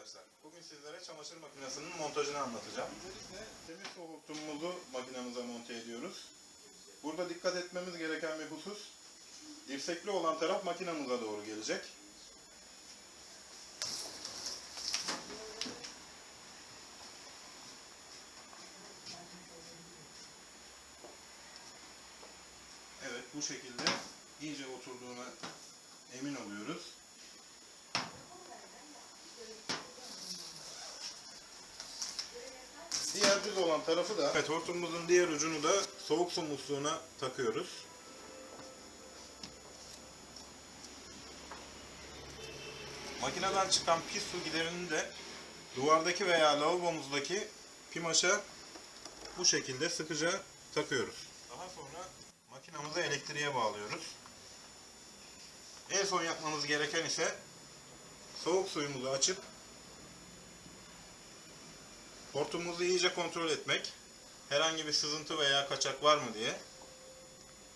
Arkadaşlar, bugün sizlere çamaşır makinesinin montajını anlatacağım. Öncelikle temiz soğutumumuzu makinemize monte ediyoruz. Burada dikkat etmemiz gereken bir husus, dirsekli olan taraf makinemize doğru gelecek. Evet, bu şekilde iyice oturduğuna emin oluyoruz. Düz olan tarafı da evet, hortumumuzun diğer ucunu da soğuk su musluğuna takıyoruz. Makineden çıkan pis su giderini de duvardaki veya lavabomuzdaki pimaşa bu şekilde sıkıca takıyoruz. Daha sonra makinamızı elektriğe bağlıyoruz. En son yapmamız gereken ise soğuk suyumuzu açıp hortumumuzu iyice kontrol etmek. Herhangi bir sızıntı veya kaçak var mı diye.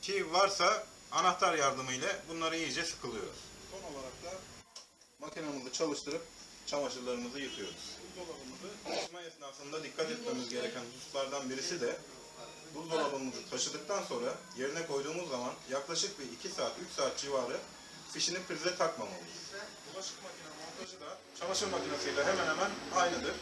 Ki varsa anahtar yardımıyla bunları iyice sıkılıyoruz. Son olarak da makinamızı çalıştırıp çamaşırlarımızı yıkıyoruz. Buzdolabımızı taşıma esnasında dikkat etmemiz gereken hususlardan birisi de buzdolabımızı taşıdıktan sonra yerine koyduğumuz zaman yaklaşık bir 2 saat 3 saat civarı fişini prize takmamalıyız. Bulaşık makine montajı da çamaşır makinesiyle hemen hemen aynıdır.